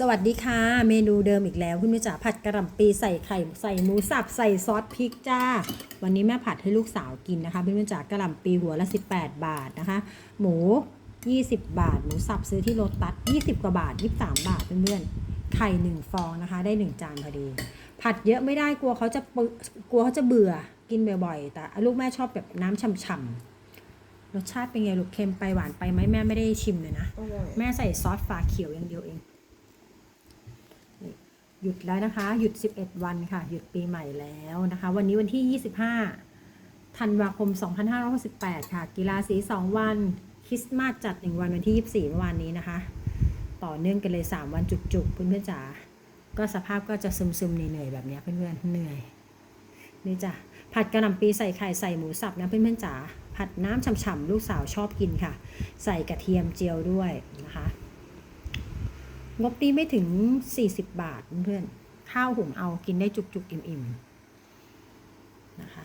สวัสดีค่ะ เมนูเดิมอีกแล้วคุณแม่จ๋าผัดกระหล่ำปีใส่ไข่ใส่หมูสับใส่ซอสพริกจ้า วันนี้แม่ผัดให้ลูกสาวกินนะคะเพื่อนๆจ๋ากระหล่ำปีหัวละ 18 บาทนะคะ หมู 20 บาท หมูสับซื้อที่โลตัส20 กว่าบาท 23 บาทเพื่อนๆไข่หนึ่งฟองนะคะ ได้หนึ่งจานพอดี ผัดเยอะไม่ได้กลัวเขาจะปึกลัวเขาจะเบื่อกินบ่อยๆ แต่ลูกแม่ชอบแบบน้ำฉ่ำๆรสชาติเป็นไงลูกเค็มไปหวานไปไหมแม่ไม่ได้ชิมเลยนะอร่อยแม่ใส่ซอสฝาเขียวอย่างเดียวเองนี่ หยุดแล้วนะคะ หยุด 11 วันค่ะ หยุดปีใหม่แล้วนะคะ วันนี้วันที่ 25 ธันวาคม 2568 ค่ะ กีฬาสี 2 วัน คริสต์มาสจัด 1 วันวันที่ 24 เมื่อวานนี้นะคะ ต่อเนื่องกันเลย 3 วันจุกๆเพื่อนๆจ๋า ก็สภาพก็จะซึมๆเหนื่อยๆแบบนี้เพื่อนๆ เหนื่อย นี่จ้ะ ผัดกระหล่ำปีใส่ไข่ใส่หมูสับนะเพื่อนๆจ๋า ผัดน้ำฉ่ำๆ ลูกสาวชอบกินค่ะ ใส่กระเทียมเจียวด้วยนะคะ งบนี้ไม่ถึง 40 บาทเพื่อนข้าวหุงเอากินได้จุกๆ อิ่มๆ นะคะ